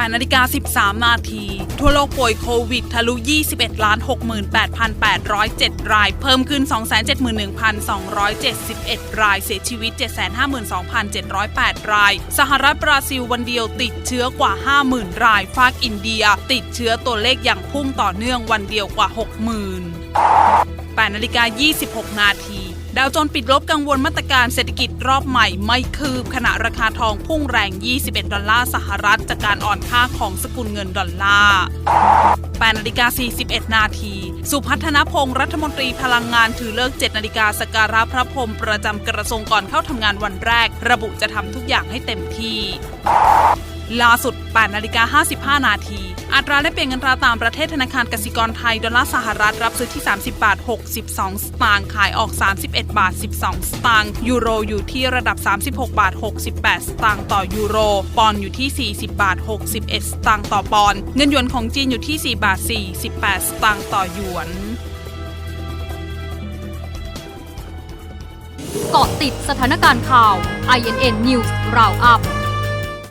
8นาฬิกา 13 นาที ทั่วโลกป่วยโควิด ทะลุ 21ล้าน68,807 ราย เพิ่มขึ้น 271,271 ราย เสียชีวิต 752,708 ราย สหรัฐบราซิลวันเดียวติดเชื้อกว่า 50,000 ราย ฝากอินเดีย ติดเชื้อตัวเลขอย่างพุ่งต่อเนื่องวันเดียวกว่า 60,000 8นาฬิกา 26 นาที ดาวโจนปิดลบกังวลมาตรการเศรษฐกิจรอบใหม่ไม่คืบขณะราคาทองพุ่งแรง 21 ดอลลาร์สหรัฐ จากการอ่อนค่าของสกุลเงินดอลลาร์8นาฬิกา 41 นาที สุพัฒนพงศ์รัฐมนตรีพลังงานถือเลิก 7 นาฬิกาสการะพระพรมประจำกระทรวงก่อนเข้าทำงานวันแรก ระบุจะทำทุกอย่างให้เต็มที่ ล่าสุด 8 นาฬิกา 55 นาที อัตราแลกเปลี่ยนเงินตราต่างประเทศธนาคารกสิกรไทย ดอลลาร์สหรัฐรับซื้อที่ 30 บาท 62 สตางค์ ขายออก 31 บาท 12 สตางค์ ยูโรอยู่ที่ระดับ 36 บาท 68 สตางค์ต่อยูโร ปอนด์อยู่ที่ 40 บาท 61 สตางค์ต่อปอนด์ เงินหยวนของจีนอยู่ที่ 4 บาท 48 สตางค์ต่อหยวน เกาะติดสถานการณ์ข่าว INN News Roundup